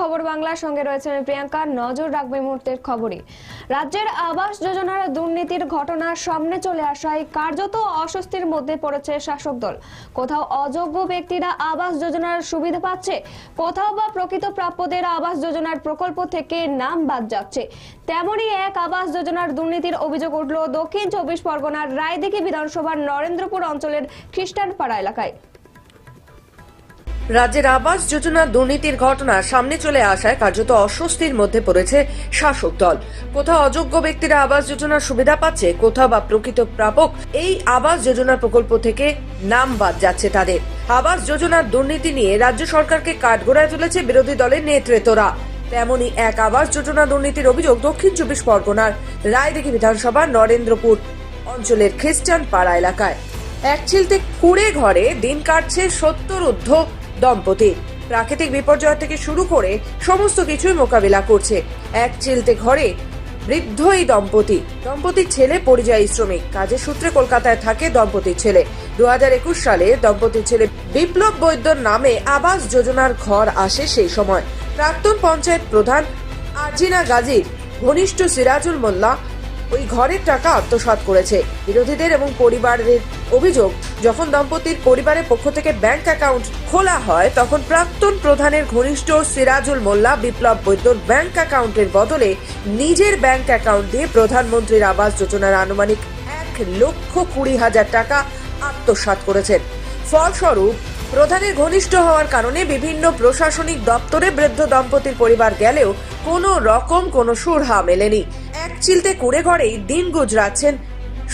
খবর বাংলার সঙ্গে রয়েছে আমি প্রিয়াঙ্কা। নজর রাখবে মুহূর্তের খবরে রাজ্যের আবাস যোজনার দুর্নীতির ঘটনা সামনে চলে আসায় কার্যত অস্বস্তির মধ্যে পড়েছে শাসক দল। কোথাও অযোগ্য ব্যক্তিরা আবাস যোজনার সুবিধা পাচ্ছে, কোথাও বা প্রকৃত প্রাপ্যদের আবাস যোজনার প্রকল্প থেকে নাম বাদ যাচ্ছে। তেমনই এক আবাস যোজনার দুর্নীতির অভিযোগ উঠল দক্ষিণ চব্বিশ পরগনার রায়দিঘি বিধানসভার নরেন্দ্রপুর অঞ্চলের খ্রিস্টান পাড়া এলাকায়। রাজ্যের আবাস যোজনা দুর্নীতির ঘটনা সামনে চলে আসায় কার্যত অস্বস্তির মধ্যে পড়েছে শাসক দল। কোথাও অযোগ্য ব্যক্তিরা আবাস যোজনার সুবিধা পাচ্ছে, কোথাও বা প্রকৃত প্রাপক এই আবাস যোজনা প্রকল্প থেকে নাম বাদ যাচ্ছে তাদের। আবাস যোজনার দুর্নীতি নিয়ে রাজ্য সরকারকে কাঠগড়ায় তুলেছে বিরোধী দলের নেতৃত্বরা। তেমনই এক আবাস যোজনা দুর্নীতির অভিযোগ দক্ষিণ চব্বিশ পরগনার রায়দিঘি বিধানসভা নরেন্দ্রপুর অঞ্চলের খ্রিস্টান পাড়া এলাকায়। এক চিলতে কুড়ে ঘরে দিন কাটছে সত্তর ঊর্ধ্ব দম্পতি। প্রাকৃতিক বিপর্যয় থেকে শুরু করে সমস্ত কিছুই মোকাবিলা করছে। এক চিলতে ঘরে বৃদ্ধ এই দম্পতি। দম্পতির ছেলে পরিযায়ী শ্রমিক। কাজের সূত্রে কলকাতায় থাকে দম্পতির ছেলে। দু একুশ সালে দম্পতির ছেলে বিপ্লব বৈদ্যর নামে আবাস যোজনার ঘর আসে সেই সময়। প্রাক্তন পঞ্চায়েত প্রধান আরজিনা গাজীর, ঘনিষ্ঠ সিরাজুল মোল্লা ওই ঘরের টাকা আত্মসাৎ করেছে। বিরোধীদের এবং পরিবারের অভিযোগ, যখন দম্পতির পরিবারের পক্ষ থেকে ব্যাংক অ্যাকাউন্ট খোলা হয়, তখন প্রাক্তন প্রধানের ঘনিষ্ঠ সিরাজুল মোল্লা বিপ্লব বৈদ্যর ব্যাংক অ্যাকাউন্টের বদলে নিজের ব্যাংক অ্যাকাউন্ট দিয়ে প্রধানমন্ত্রীর আবাস যোজনার আনুমানিক এক লক্ষ কুড়ি হাজার টাকা আত্মসাৎ করেছেন। ফলস্বরূপ, প্রধানের ঘনিষ্ঠ হওয়ার কারণে বিভিন্ন প্রশাসনিক দপ্তরে বৃদ্ধ দম্পতির পরিবার গেলেও কোনো রকম কোনো সুরহা মেলেনি। এক চিলতে কুড়ে ঘরেই দিন গুজরাচ্ছেন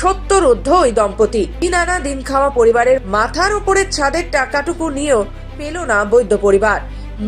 সত্তর ঊর্ধ্ব ওই দম্পতি। দিন আনা দিন খাওয়া পরিবারের মাথার উপরের ছাদের টাকাটুকু নিয়েও পেল না বৈদ্য পরিবার।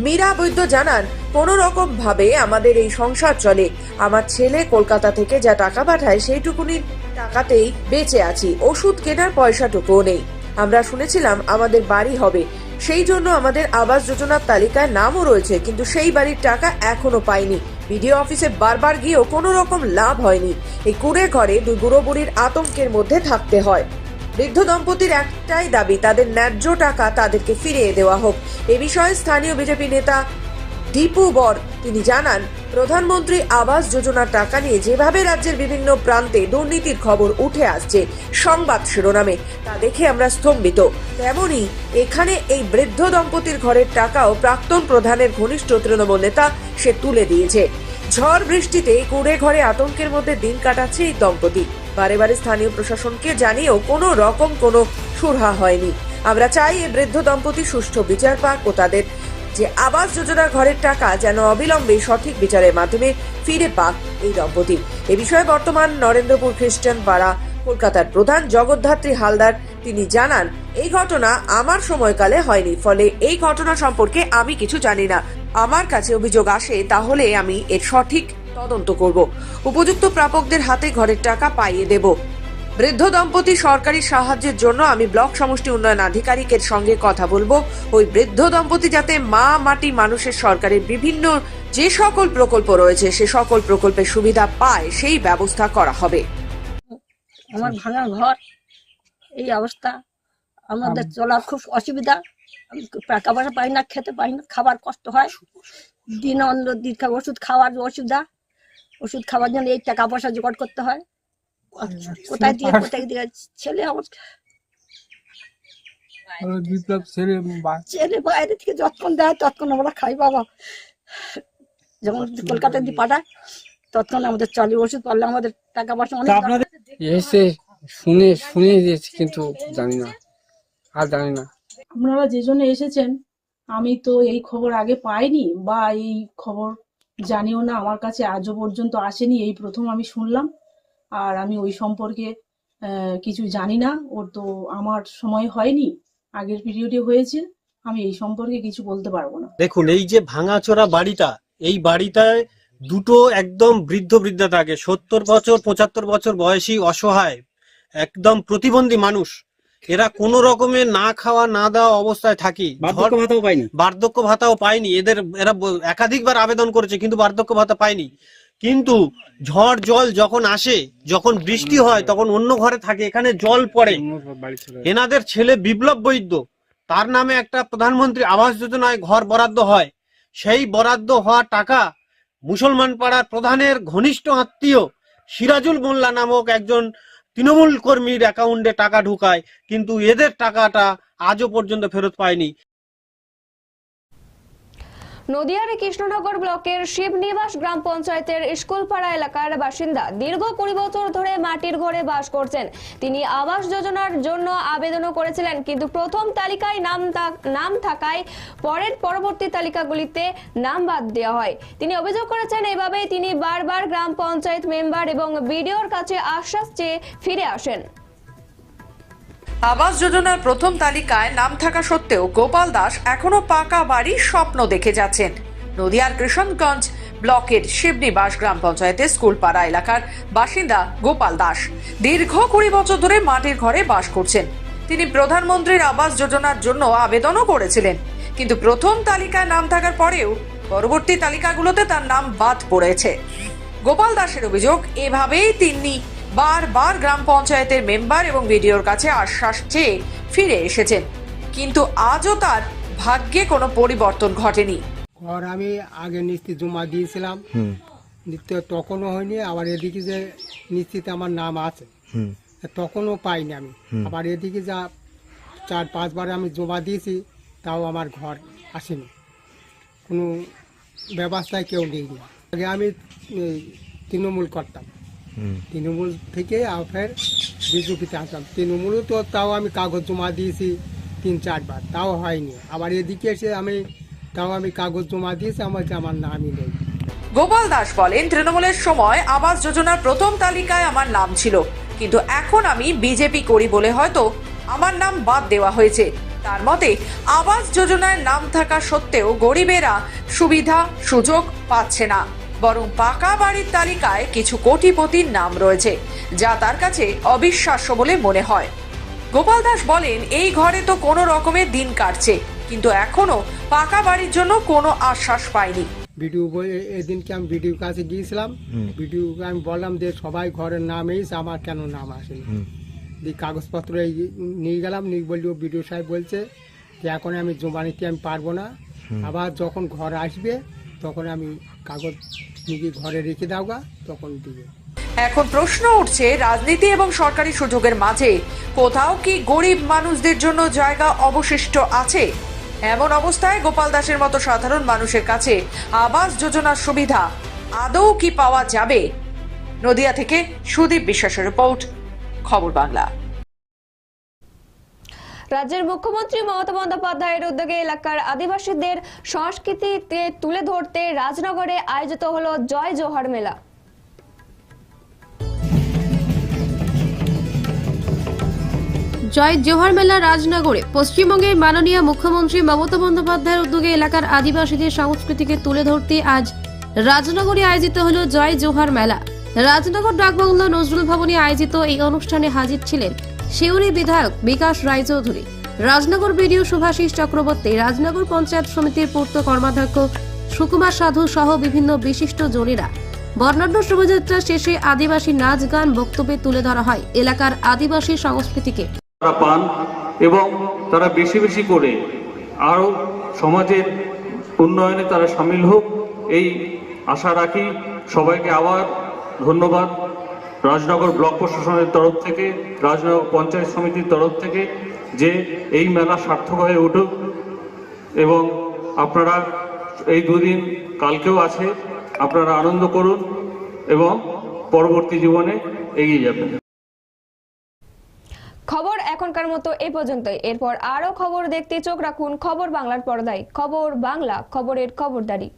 মীরা বৈদ্য জানান, কোনো রকম ভাবে আমাদের এই সংসার চলে। আমার ছেলে কলকাতা থেকে যা টাকা পাঠায় সেইটুকুনি টাকাতেই বেঁচে আছি। ওষুধ কেনার পয়সাটুকুও নেই। আমরা শুনেছিলাম আমাদের বাড়ি হবে। সেই জন্য আমাদের আবাস যোজনার তালিকায় নামও রয়েছে, কিন্তু সেই বাড়ির টাকা এখনও পাইনি। বিডিও অফিসে বারবার গিয়েও কোনো রকম লাভ হয়নি। এই কুড়ে ঘরে দুই বুড়ো বুড়ির আতঙ্কের মধ্যে থাকতে হয়। বৃদ্ধ দম্পতির একটাই দাবি, তাদের ন্যায্য টাকা তাদেরকে ফিরিয়ে দেওয়া হোক। এ বিষয়ে স্থানীয় বিজেপি নেতা দীপু বর। তিনি জানান, প্রধানমন্ত্রী আবাস যোজনার টাকা নিয়ে যেভাবে রাজ্যের বিভিন্ন প্রান্তে দুর্নীতির খবর উঠে আসছে সংবাদ শিরোনামে, তা দেখে আমরা স্তম্ভিত। তেমনি এখানে এই বৃদ্ধ দম্পতির ঘরের টাকাও প্রাক্তন প্রধানের ঘনিষ্ঠ তৃণমূল নেতা সে তুলে দিয়েছে। ঝড় বৃষ্টিতে কুড়ে ঘরে আতঙ্কের মধ্যে দিন কাটাচ্ছে এই দম্পতি। বারে বারে স্থানীয় প্রশাসনকে জানিয়েও কোনো রকম কোনো সুরহা হয়নি। আমরা চাই এই বৃদ্ধ দম্পতি সুষ্ঠু বিচার পাক ও তাদের যে আবাস যোজনার ঘরের টাকা যেন অবিলম্বে সঠিক বিচারের মাধ্যমে ফিরে পাক এই দম্পতি। এ বিষয়ে বর্তমান নরেন্দ্রপুর খ্রিস্টান পাড়া কলকাতার প্রধান জগদ্ধাত্রী হালদার তিনি জানান, এই ঘটনা আমার সময়কালে হয়নি, ফলে এই ঘটনা সম্পর্কে আমি কিছু জানি না। আমার কাছে অভিযোগ আসে, তাহলে আমি এর সঠিক তদন্ত করব। উপযুক্ত প্রাপকদের হাতে ঘরের টাকা পাইয়ে দেব। বৃদ্ধ দম্পতি সরকারি সাহায্যের জন্য আমি ব্লক সমষ্টি উন্নয়ন আধিকারিকের সঙ্গে কথা বলব। ওই বৃদ্ধ দম্পতি যাতে মা মাটি মানুষের সরকারের বিভিন্ন যে সকল প্রকল্প রয়েছে সে সকল প্রকল্পের সুবিধা পায় সেই ব্যবস্থা করা হবে। আমার ভাঙা ঘর এই অবস্থা আমাদের চলার খুব অসুবিধা। টাকা পয়সা পাই না খেতে পাই না খাবার কষ্ট হয়। দিন অন্য দিন ওষুধ খাওয়ার অসুবিধা। ওষুধ খাওয়ার জন্য এই টাকা পয়সা জোগাড় করতে হয়। কোথায় দিয়ে কোথায় দিয়ে ছেলে আমার বিপ্লব ছেড়ে ছেলে বাইরে থেকে যতক্ষণ দেয় ততক্ষণ আমরা খাই বাবা। যখন কলকাতায় দিয়ে পাঠায় ততক্ষণ আমাদের চলে ওষুধ পারলে আমাদের টাকা পয়সা অনেক এসে শুনে শুনে দিয়েছি কিন্তু জানি না। আর জানি না। আপনারা যে জন্য এসেছেন আমি তো এই খবর আগে পাইনি বা এই খবর জানিও না আমার কাছে আজও পর্যন্ত আসেনি এই প্রথম আমি শুনলাম। আর আমি ওই সম্পর্কে কিছু জানি না। ওর তো আমার সময় হয়নি। আগের পিরিয়ডে হয়েছে। আমি এই সম্পর্কে কিছু বলতে পারব না। দেখুন এই যে ভাঙাচোরা বাড়িটা এই বাড়িটায় দুটো একদম বৃদ্ধ বৃদ্ধা থাকে। সত্তর বছর পঁচাত্তর বছর বয়সী অসহায় একদম প্রতিবন্ধী মানুষ। এরা কোনো রকমের না খাওয়া না দেওয়া অবস্থায় থাকি। বার্ধক্য ভাতাও বার্ধক্য ভাতাও পায়নি। এদের এরা একাধিকবার আবেদন করেছে কিন্তু বার্ধক্য ভাতা পায়নি। কিন্তু ঝড় জল যখন আসে, যখন বৃষ্টি হয়, তখন অন্য ঘরে থাকে, এখানে জল পড়ে। এনাদের ছেলে বিপ্লব বৈদ্য, তার নামে একটা প্রধানমন্ত্রী আবাস যোজনায় ঘর বরাদ্দ হয় সেই বরাদ্দ হওয়া টাকা মুসলমান পাড়ার প্রধানের ঘনিষ্ঠ আত্মীয় সিরাজুল মোল্লা নামক একজন তৃণমূল কর্মীর অ্যাকাউন্টে টাকা ঢুকায়, কিন্তু এদের টাকাটা আজও পর্যন্ত ফেরত পায়নি নদিয়ার কৃষ্ণনগর ব্লকের শিবনিবাস গ্রাম পঞ্চায়েতের স্কুলপাড়া এলাকার বাসিন্দা দীর্ঘ কুড়ি বছর ধরে মাটির ঘরে বাস করছেন। তিনি আবাস যোজনার জন্য আবেদনও করেছিলেন, কিন্তু প্রথম তালিকায় নাম নাম থাকায় পরের পরবর্তী তালিকাগুলিতে নাম বাদ দেওয়া হয়। তিনি অভিযোগ করেছেন, এভাবেই তিনি বারবার গ্রাম পঞ্চায়েত মেম্বার এবং বিডিওর কাছে আশ্বাস চেয়ে ফিরে আসেন। আবাস যোজনার প্রথম তালিকায় নাম থাকা সত্ত্বেও গোপাল দাস এখনও পাকা বাড়ির স্বপ্ন দেখে যাচ্ছেন। নদিয়ার কৃষণগঞ্জ ব্লকের শিবনিবাস গ্রাম পঞ্চায়েতের স্কুলপাড়া এলাকার বাসিন্দা গোপাল দাস দীর্ঘ কুড়ি বছর ধরে মাটির ঘরে বাস করছেন। তিনি প্রধানমন্ত্রীর আবাস যোজনার জন্য আবেদনও করেছিলেন। কিন্তু প্রথম তালিকায় নাম থাকার পরেও পরবর্তী তালিকাগুলোতে তার নাম বাদ পড়েছে। গোপাল দাসের অভিযোগ, এভাবেই তিনি বারবার গ্রাম পঞ্চায়েতের মেম্বার এবং ভিডিওর কাছে আশ্বাস চেয়ে ফিরে এসেছেন। কিন্তু আজও তার ভাগ্যে কোনো পরিবর্তন ঘটেনি। ঘর আমি আগে নিশ্চিত জমা দিয়েছিলাম। নিত্য তখনও হয়নি আবার এদিকে যে নিশ্চিত আমার নাম আছে। তখনও পাইনি আমি। আবার এদিকে যা চার পাঁচবার আমি জমা দিয়েছি তাও আমার ঘর আসেনি। কোনো ব্যবস্থায় কেউ নেইনি আগে আমি তৃণমূল করতাম। তৃণমূল থেকে ফের বিজেপিতে আসলাম। তৃণমূলও তো তাও আমি কাগজ জমা দিয়েছি তিন চারবার, তাও হয়নি। আবার এদিকে এসে আমি, তাও আমি কাগজ জমা দিয়েছি, আমার আমার নামই নেই। গোপাল দাস বলেন, তৃণমূলের সময় আবাস যোজনার প্রথম তালিকায় আমার নাম ছিল। কিন্তু এখন আমি বিজেপি করি বলে হয়তো আমার নাম বাদ দেওয়া হয়েছে। তার মতে, আবাস যোজনায় নাম থাকা সত্ত্বেও গরিবেরা সুবিধা, সুযোগ পাচ্ছে না। বরং পাকা বাড়ির তালিকায় কিছু কোটিপতির নাম রয়েছে যা তার কাছে অবিশ্বাস্য বলে মনে হয়। গোপাল দাস বলেন এই ঘরে তো কোনো রকমের দিন কাটছে কিন্তু এখনও পাকা বাড়ির জন্য কোনো আশ্বাস পাইনি ভিডিও এদিনকে আমি ভিডিও কাছে গিয়েছিলাম। ভিডিওকে আমি বললাম যে সবাই ঘরের নাম এসে আমার কেন নাম আসেনি? দিয়ে কাগজপত্র এই নিয়ে গেলাম নিয়ে বললি ও বিডিও সাহেব বলছে যে এখন আমি জমা নিতে আমি পারব না। আবার যখন ঘর আসবে তখন আমি কাগজ নিয়ে ঘরে রেখে দাও গা, তখন দিবে এখন প্রশ্ন উঠছে, রাজনীতি এবং সরকারি সুযোগের মাঝে কোথাও কি গরিব মানুষদের জন্য জায়গা অবশিষ্ট আছে? এমন অবস্থায় গোপাল দাসের মতো সাধারণ মানুষের কাছে আবাস যোজনার সুবিধা আদৌ কি পাওয়া যাবে? নদিয়া থেকে সুদীপ বিশ্বাসের রিপোর্ট, খবর বাংলা। রাজ্যের মুখ্যমন্ত্রী মমতা বন্দ্যোপাধ্যায়ের উদ্যোগে এলাকার আদিবাসীদের সংস্কৃতিতে তুলে ধরতে রাজনগরে আয়োজিত হলো জয় জোহর মেলা। জয় জোহর মেলা রাজনগরে। পশ্চিমবঙ্গের মাননীয় মুখ্যমন্ত্রী মমতা বন্দ্যোপাধ্যায়ের উদ্যোগে এলাকার আদিবাসীদের সংস্কৃতিকে তুলে ধরতে আজ রাজনগরে আয়োজিত হলো জয় জোহর মেলা। রাজনগর ডাকবাংলা নজরুল ভবনে আয়োজিত এই অনুষ্ঠানে হাজির ছিলেন শিউরি বিধায়ক বিকাশ রায়চৌধুরী, রাজনগর বিডিও সুভাষিস চক্রবর্তী, রাজনগর পঞ্চায়েত সমিতির পূর্ত কর্মাধ্যক্ষ সুকুমার সাধু সহ বিভিন্ন বিশিষ্ট জনেরা। বর্ণাঢ্য শোভাযাত্রা শেষে আদিবাসী নাচ গান বক্তব্যে তুলে ধরা হয় এলাকার আদিবাসী সংস্কৃতিকে। তারা পান এবং তারা বেশি বেশি করে আরও সমাজের উন্নয়নে তারা সামিল হোক, এই আশা রাখি সবাইকে আবার ধন্যবাদ। রাজনগর ব্লক প্রশাসনের তরফ থেকে, রাজনগর পঞ্চায়েত সমিতির তরফ থেকে যে এই মেলা সার্থক হয়ে উঠুক এবং আপনারা এই দুদিন কালকেও আছে, আপনারা আনন্দ করুন এবং পরবর্তী জীবনে এগিয়ে যাবেন। খবর এখনকার মতো এ পর্যন্তই। এরপর আরও খবর দেখতে চোখ রাখুন খবর বাংলার পর্দায়। খবর বাংলা, খবরের খবরদারি।